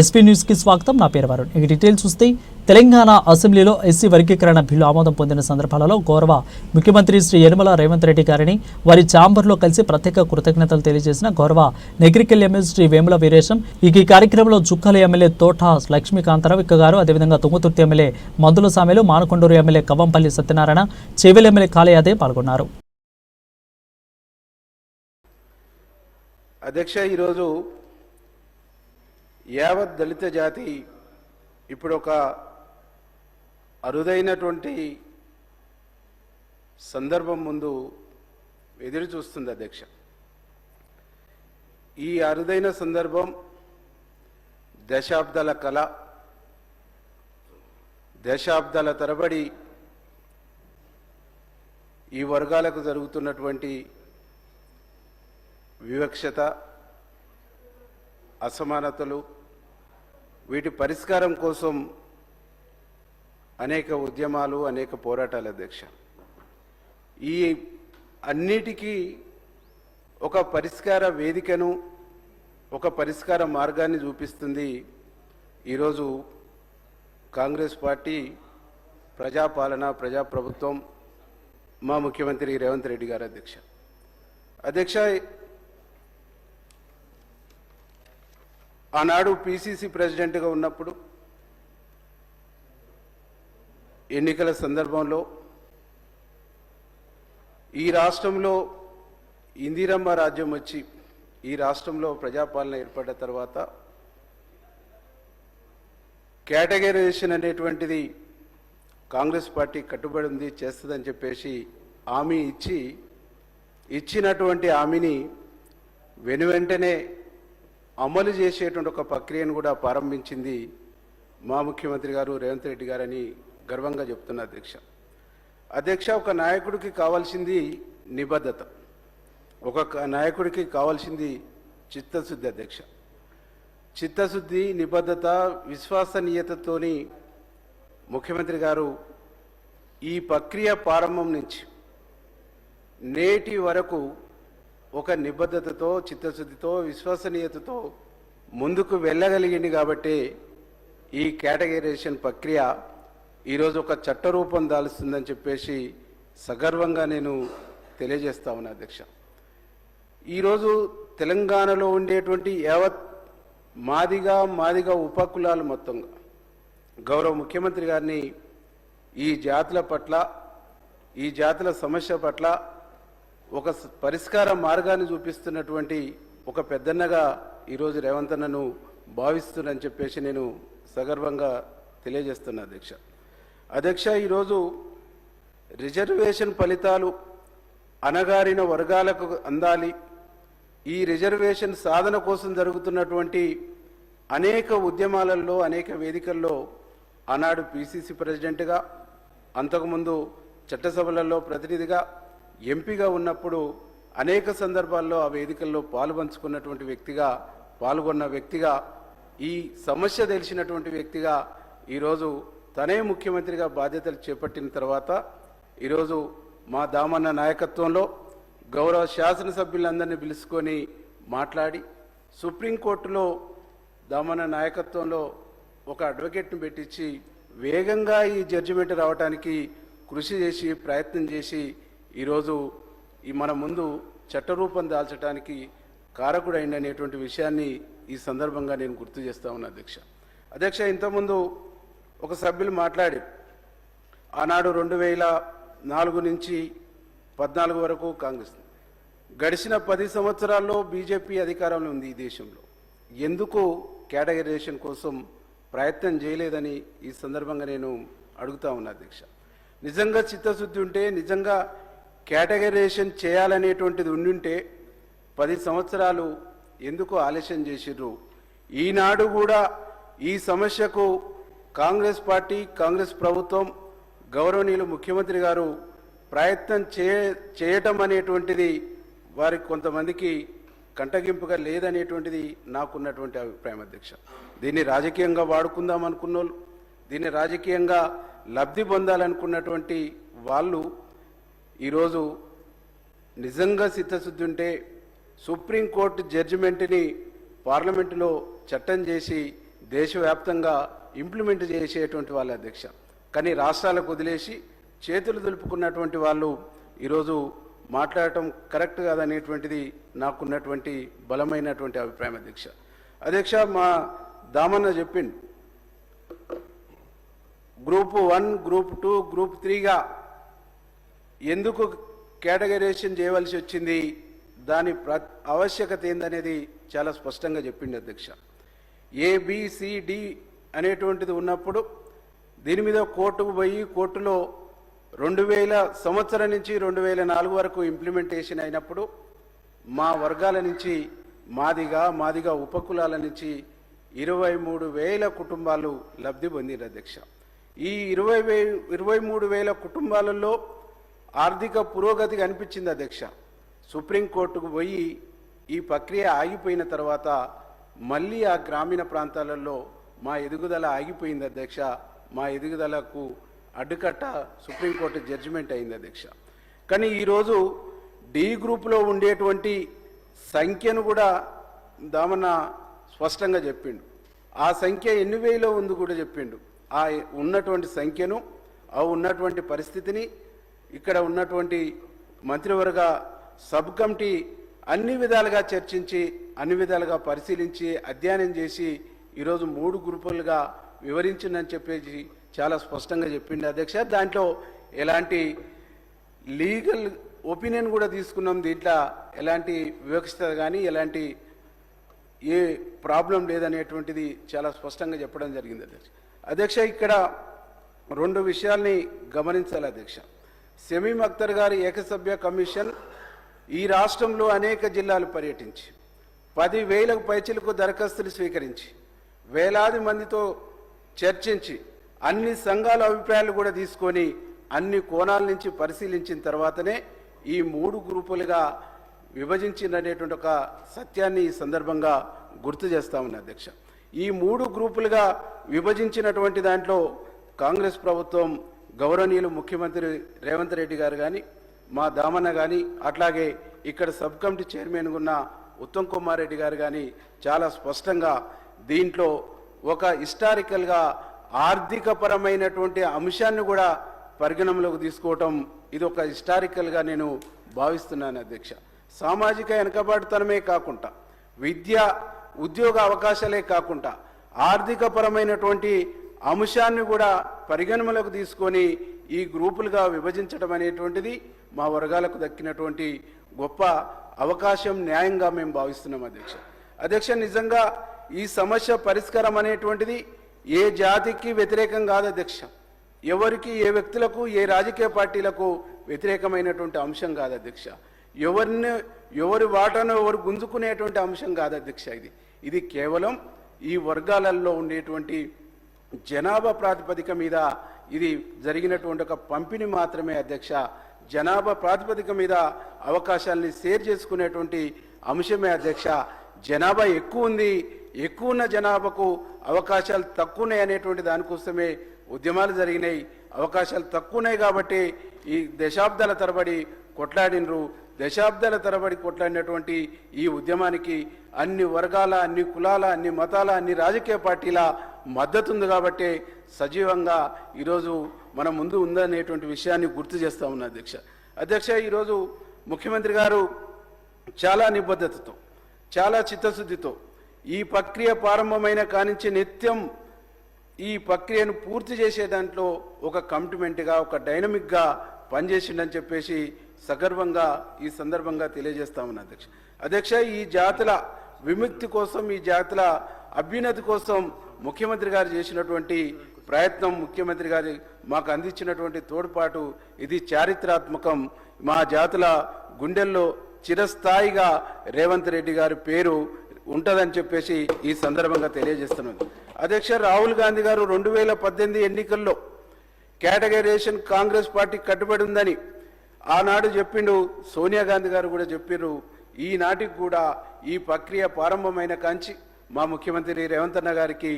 SP న్యూస్కి స్వాగతం. నా పేరు వరుణ్. ఇక డీటెయిల్స్ చూస్తే తెలంగాణ అసెంబ్లీలో ఎస్సీ వర్గీకరణ బిల్లు ఆమోదం పొందిన సందర్భాలలో గౌరవ ముఖ్యమంత్రి శ్రీ యనమల రేవంత్ రెడ్డి గారిని వారి ఛాంబర్లో కలిసి ప్రత్యేక కృతజ్ఞతలు తెలియజేసిన గౌరవ నెగ్రికల్ ఎమ్మెల్యే శ్రీ వేముల వీరేశం. ఇక ఈ కార్యక్రమంలో జుక్కల ఎమ్మెల్యే తోట లక్ష్మీకాంతరావు ఇక్క గారు అదేవిధంగా Thungathurthi MLA Mandula Samelu Manakondur MLA Kavvampally Satyanarayana Chevella MLA కాళయాదే పాల్గొన్నారు. అధ్యక్ష ఈరోజు యావత్ దళిత జాతి ఇప్పుడు ఒక అరుదైనటువంటి సందర్భం ముందు ఎదురు చూస్తుంది అధ్యక్ష. ఈ అరుదైన సందర్భం దశాబ్దాల కళ దశాబ్దాల తరబడి ఈ వర్గాలకు జరుగుతున్నటువంటి వివక్షత అసమానతలు వీటి పరిష్కారం కోసం అనేక ఉద్యమాలు అనేక పోరాటాలు అధ్యక్ష. ఈ అన్నిటికీ ఒక పరిష్కార వేదికను ఒక పరిష్కార మార్గాన్ని చూపిస్తుంది ఈరోజు కాంగ్రెస్ పార్టీ ప్రజాపాలన ప్రజాప్రభుత్వం మా ముఖ్యమంత్రి రేవంత్ రెడ్డి గారు అధ్యక్ష. అధ్యక్ష ఆనాడు పిసిసి ప్రెసిడెంట్గా ఉన్నప్పుడు ఎన్నికల సందర్భంలో ఈ రాష్ట్రంలో ఇందిరమ్మ రాజ్యం వచ్చి ఈ రాష్ట్రంలో ప్రజాపాలన ఏర్పడ్డ తర్వాత కేటగరైజేషన్ అనేటువంటిది కాంగ్రెస్ పార్టీ కట్టుబడి ఉంది చేస్తుందని చెప్పేసి హామీ ఇచ్చి ఇచ్చినటువంటి హామీని వెనువెంటనే అమలు చేసేటువంటి ఒక ప్రక్రియను కూడా ప్రారంభించింది మా ముఖ్యమంత్రి గారు రేవంత్ రెడ్డి గారని గర్వంగా చెప్తున్న అధ్యక్ష. అధ్యక్ష ఒక నాయకుడికి కావాల్సింది నిబద్ధత. ఒక నాయకుడికి కావాల్సింది చిత్తశుద్ధి అధ్యక్ష. చిత్తశుద్ధి నిబద్ధత విశ్వసనీయతతోని ముఖ్యమంత్రి గారు ఈ ప్రక్రియ ప్రారంభం నుంచి నేటి వరకు ఒక నిబద్ధతతో చిత్తశుద్ధితో విశ్వసనీయతతో ముందుకు వెళ్ళగలిగింది కాబట్టి ఈ కేటగరైజేషన్ ప్రక్రియ ఈరోజు ఒక చట్టరూపం దాలుస్తుందని చెప్పేసి సగర్వంగా నేను తెలియజేస్తా ఉన్నా అధ్యక్ష. ఈరోజు తెలంగాణలో ఉండేటువంటి యావత్ మాదిగా మాదిగా ఉపకులాలు మొత్తంగా గౌరవ ముఖ్యమంత్రి గారిని ఈ జాతుల పట్ల ఈ జాతుల సమస్య పట్ల ఒక పరిష్కార మార్గాన్ని చూపిస్తున్నటువంటి ఒక పెద్దన్నగా ఈరోజు రేవంత్ అన్నను భావిస్తున్నానని చెప్పేసి నేను సగర్వంగా తెలియజేస్తున్నా అధ్యక్ష. అధ్యక్ష ఈరోజు రిజర్వేషన్ ఫలితాలు అణగారిన వర్గాలకు అందాలి. ఈ రిజర్వేషన్ సాధన కోసం జరుగుతున్నటువంటి అనేక ఉద్యమాలలో అనేక వేదికల్లో ఆనాడు పిసిసి ప్రెసిడెంట్గా అంతకుముందు చట్టసభలలో ప్రతినిధిగా ఎంపీగా ఉన్నప్పుడు అనేక సందర్భాల్లో ఆ వేదికల్లో పాల్పంచుకున్నటువంటి వ్యక్తిగా పాల్గొన్న వ్యక్తిగా ఈ సమస్య తెలిసినటువంటి వ్యక్తిగా ఈరోజు తనే ముఖ్యమంత్రిగా బాధ్యతలు చేపట్టిన తర్వాత ఈరోజు మా దామన్న నాయకత్వంలో గౌరవ శాసనసభ్యులందరినీ పిలుచుకొని మాట్లాడి సుప్రీంకోర్టులో దామన్న నాయకత్వంలో ఒక అడ్వకేట్ను పెట్టించి వేగంగా ఈ జడ్జిమెంట్ రావడానికి కృషి చేసి ప్రయత్నం చేసి ఈరోజు ఈ మన ముందు చట్టరూపం దాల్చడానికి కారకుడైంది అనేటువంటి విషయాన్ని ఈ సందర్భంగా నేను గుర్తు చేస్తా ఉన్నా అధ్యక్ష. అధ్యక్ష ఇంతకుముందు ఒక సభ్యులు మాట్లాడి ఆనాడు రెండు వేల నాలుగు నుంచి పద్నాలుగు వరకు కాంగ్రెస్. గడిచిన పది సంవత్సరాల్లో బీజేపీ అధికారంలో ఉంది ఈ దేశంలో. ఎందుకు కేటగరైజేషన్ కోసం ప్రయత్నం చేయలేదని ఈ సందర్భంగా నేను అడుగుతా ఉన్నా అధ్యక్ష. నిజంగా చిత్తశుద్ధి ఉంటే నిజంగా కేటగరైజేషన్ చేయాలనేటువంటిది ఉండుంటే పది సంవత్సరాలు ఎందుకు ఆలస్యం చేసిర్రు? ఈనాడు కూడా ఈ సమస్యకు కాంగ్రెస్ పార్టీ కాంగ్రెస్ ప్రభుత్వం గౌరవనీయులు ముఖ్యమంత్రి గారు ప్రయత్నం చే చేయటం అనేటువంటిది వారికి కొంతమందికి కంటగింపుగా లేదనేటువంటిది నాకున్నటువంటి అభిప్రాయం అధ్యక్ష. దీన్ని రాజకీయంగా వాడుకుందాం అనుకున్న దీన్ని రాజకీయంగా లబ్ధి పొందాలనుకున్నటువంటి వాళ్ళు ఈరోజు నిజంగా సిద్ధశుద్ధి ఉంటే సుప్రీంకోర్టు జడ్జిమెంట్ని పార్లమెంటులో చట్టం చేసి దేశవ్యాప్తంగా ఇంప్లిమెంట్ చేసేటువంటి వాళ్ళ అధ్యక్ష. కానీ రాష్ట్రాలకు వదిలేసి చేతులు దులుపుకున్నటువంటి వాళ్ళు ఈరోజు మాట్లాడటం కరెక్ట్ కాదనేటువంటిది నాకున్నటువంటి బలమైనటువంటి అభిప్రాయం అధ్యక్ష. అధ్యక్ష మా దామన్న చెప్పిండు. Group one group two group త్రీగా ఎందుకు కేటగరైజేషన్ చేయవలసి వచ్చింది? దాని ప్ర ఆవశ్యకత ఏందనేది చాలా స్పష్టంగా చెప్పింది అధ్యక్ష. ఏబిసిడి అనేటువంటిది ఉన్నప్పుడు దీని మీద కోర్టుకు పోయి కోర్టులో రెండు వేల సంవత్సరం నుంచి రెండు వేల నాలుగు వరకు ఇంప్లిమెంటేషన్ అయినప్పుడు మా వర్గాల నుంచి మాదిగా మాదిగా ఉపకులాల నుంచి ఇరవై మూడు వేల కుటుంబాలు లబ్ధి పొందిన అధ్యక్ష. ఈ ఇరవై వే ఇరవై మూడు వేల కుటుంబాలలో ఆర్థిక పురోగతి కనిపించింది అధ్యక్ష. సుప్రీంకోర్టుకు పోయి ఈ ప్రక్రియ ఆగిపోయిన తర్వాత మళ్ళీ ఆ గ్రామీణ ప్రాంతాలలో మా ఎదుగుదల ఆగిపోయింది అధ్యక్ష. మా ఎదుగుదలకు అడ్డుకట్ట సుప్రీంకోర్టు జడ్జిమెంట్ అయింది అధ్యక్ష. కానీ ఈరోజు డి గ్రూప్లో ఉండేటువంటి సంఖ్యను కూడా దామన్న స్పష్టంగా చెప్పిండు. ఆ సంఖ్య ఎన్ని వేలో ఉంది కూడా చెప్పిండు. ఆ ఉన్నటువంటి సంఖ్యను ఆ ఉన్నటువంటి పరిస్థితిని ఇక్కడ ఉన్నటువంటి మంత్రివర్గ సబ్ కమిటీ అన్ని విధాలుగా చర్చించి అన్ని విధాలుగా పరిశీలించి అధ్యయనం చేసి ఈరోజు మూడు గ్రూపులుగా వివరించిందని చెప్పేసి చాలా స్పష్టంగా చెప్పింది అధ్యక్ష. దాంట్లో ఎలాంటి లీగల్ ఒపీనియన్ కూడా తీసుకున్నాం. దీంట్లో ఎలాంటి వివక్షత కానీ ఎలాంటి ఏ ప్రాబ్లం లేదనేటువంటిది చాలా స్పష్టంగా చెప్పడం జరిగింది అధ్యక్ష. అధ్యక్ష ఇక్కడ రెండు విషయాల్ని గమనించాలి అధ్యక్ష. సెమీమ్ అఖ్తర్ గారి ఏకసభ్య కమిషన్ ఈ రాష్ట్రంలో అనేక జిల్లాలు పర్యటించి పది వేలకు పైచిలకు దరఖాస్తులు స్వీకరించి వేలాది మందితో చర్చించి అన్ని సంఘాల అభిప్రాయాలు కూడా తీసుకొని అన్ని కోణాల నుంచి పరిశీలించిన తర్వాతనే ఈ మూడు గ్రూపులుగా విభజించిననేటువంటి ఒక సత్యాన్ని ఈ సందర్భంగా గుర్తు చేస్తా ఉన్నా అధ్యక్ష. ఈ మూడు గ్రూపులుగా విభజించినటువంటి దాంట్లో కాంగ్రెస్ ప్రభుత్వం గౌరవనీయులు ముఖ్యమంత్రి రేవంత్ రెడ్డి గారు కానీ మా దామన్న కానీ అట్లాగే ఇక్కడ సబ్ కమిటీ చైర్మన్ ఉన్న ఉత్తమ్ కుమార్ రెడ్డి గారు కానీ చాలా స్పష్టంగా దీంట్లో ఒక హిస్టారికల్గా ఆర్థికపరమైనటువంటి అంశాన్ని కూడా పరిగణనలోకి తీసుకోవటం ఇది ఒక హిస్టారికల్గా నేను భావిస్తున్నాను అధ్యక్ష. సామాజిక వెనకబాటుతనమే కాకుండా విద్య ఉద్యోగ అవకాశాలే కాకుండా ఆర్థికపరమైనటువంటి అంశాన్ని కూడా పరిగణనలోకి తీసుకొని ఈ గ్రూపులుగా విభజించడం అనేటువంటిది మా వర్గాలకు దక్కినటువంటి గొప్ప అవకాశం న్యాయంగా మేము భావిస్తున్నాం అధ్యక్ష. అధ్యక్ష నిజంగా ఈ సమస్య పరిష్కారం అనేటువంటిది ఏ జాతికి వ్యతిరేకం కాదు అధ్యక్ష. ఎవరికి ఏ వ్యక్తులకు ఏ రాజకీయ పార్టీలకు వ్యతిరేకమైనటువంటి అంశం కాదు అధ్యక్ష. ఎవరిని ఎవరి వాటాను ఎవరు గుంజుకునేటువంటి అంశం కాదు అధ్యక్ష ఇది. ఇది కేవలం ఈ వర్గాలలో ఉండేటువంటి జనాభా ప్రాతిపదిక మీద ఇది జరిగినటువంటి ఒక పంపిణీ మాత్రమే అధ్యక్ష. జనాభా ప్రాతిపదిక మీద అవకాశాలని షేర్ చేసుకునేటువంటి అంశమే అధ్యక్ష. జనాభా ఎక్కువ ఉంది ఎక్కువ ఉన్న జనాభాకు అవకాశాలు తక్కువనే అనేటువంటి దానికోసమే ఉద్యమాలు జరిగినాయి. అవకాశాలు తక్కువన్నాయి కాబట్టి ఈ దశాబ్దాల తరబడి కొట్లాడినరు. దశాబ్దాల తరబడి కొట్లాడినటువంటి ఈ ఉద్యమానికి అన్ని వర్గాల అన్ని కులాల అన్ని మతాల అన్ని రాజకీయ పార్టీల మద్దతు ఉంది కాబట్టి సజీవంగా ఈరోజు మన ముందు ఉందనేటువంటి విషయాన్ని గుర్తు చేస్తా ఉన్నా అధ్యక్ష. అధ్యక్ష ఈరోజు ముఖ్యమంత్రి గారు చాలా నిబద్ధతతో చాలా చిత్తశుద్ధితో ఈ ప్రక్రియ ప్రారంభమైన కానించి నిత్యం ఈ ప్రక్రియను పూర్తి చేసే దాంట్లో ఒక కమిట్మెంట్గా ఒక డైనమిక్గా పనిచేసిండని చెప్పేసి సగర్వంగా ఈ సందర్భంగా తెలియజేస్తా ఉన్నా అధ్యక్ష. అధ్యక్ష ఈ జాతుల విముక్తి కోసం ఈ జాతుల అభ్యున్నతి కోసం ముఖ్యమంత్రి గారు చేసినటువంటి ప్రయత్నం ముఖ్యమంత్రి గారి మాకు అందించినటువంటి తోడ్పాటు ఇది చారిత్రాత్మకం. మా జాతుల గుండెల్లో చిరస్థాయిగా రేవంత్ రెడ్డి గారి పేరు ఉంటుందని చెప్పేసి ఈ సందర్భంగా తెలియజేస్తున్నాను. అధ్యక్ష రాహుల్ గాంధీ గారు రెండు వేల పద్దెనిమిది ఎన్నికల్లో కేటగరైజేషన్ కాంగ్రెస్ పార్టీ కట్టుబడి ఉందని ఆనాడు చెప్పిండు సోనియా గాంధీ గారు కూడా చెప్పిర్రు. ఈనాటికి కూడా ఈ ప్రక్రియ ప్రారంభమైన కాంచి మా ముఖ్యమంత్రి రేవంత్ అన్న గారికి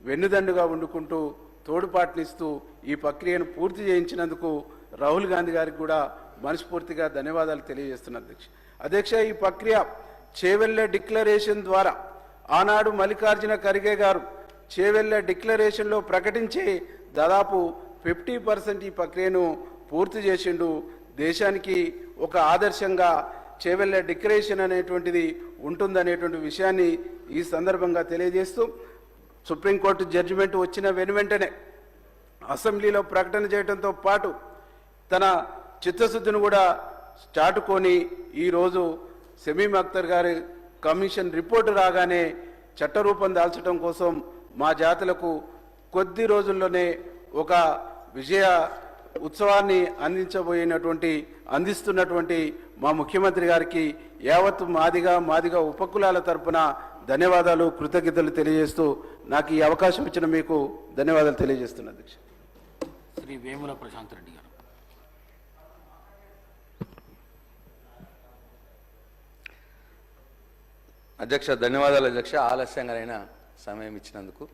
వెన్నుదండుగా వండుకుంటూ తోడుపాటునిస్తూ ఈ ప్రక్రియను పూర్తి చేయించినందుకు రాహుల్ గాంధీ గారికి కూడా మనస్ఫూర్తిగా ధన్యవాదాలు తెలియజేస్తున్నారు అధ్యక్ష. అధ్యక్ష ఈ ప్రక్రియ చేవెళ్ళ డిక్లరేషన్ ద్వారా ఆనాడు మల్లికార్జున ఖర్గే గారు చేవెళ్ళ డిక్లరేషన్లో ప్రకటించి దాదాపు ఫిఫ్టీ పర్సెంట్ ఈ ప్రక్రియను పూర్తి చేసిండు. దేశానికి ఒక ఆదర్శంగా చేవెళ్ళ డిక్లరేషన్ అనేటువంటిది ఉంటుందనేటువంటి విషయాన్ని ఈ సందర్భంగా తెలియజేస్తూ సుప్రీంకోర్టు జడ్జిమెంట్ వచ్చిన వెను వెంటనే అసెంబ్లీలో ప్రకటన చేయడంతో పాటు తన చిత్తశుద్ధిని కూడా చాటుకొని ఈరోజు సమీం అఖ్తర్ గారి కమిషన్ రిపోర్టు రాగానే చట్టరూపం దాల్చడం కోసం మా జాతులకు కొద్ది రోజుల్లోనే ఒక విజయ ఉత్సవాన్ని అందించబోయినటువంటి అందిస్తున్నటువంటి మా ముఖ్యమంత్రి గారికి యావత్ మాదిగా మాదిగా ఉపకులాల తరపున ధన్యవాదాలు కృతజ్ఞతలు తెలియజేస్తూ నాకు ఈ అవకాశం ఇచ్చిన మీకు ధన్యవాదాలు తెలియజేస్తున్నా అధ్యక్ష శ్రీ వేముల ప్రశాంత్ రెడ్డి గారు. అధ్యక్ష ధన్యవాదాలు అధ్యక్ష. ఆలస్యంగానైనా సమయం ఇచ్చినందుకు.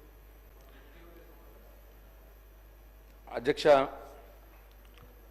అధ్యక్ష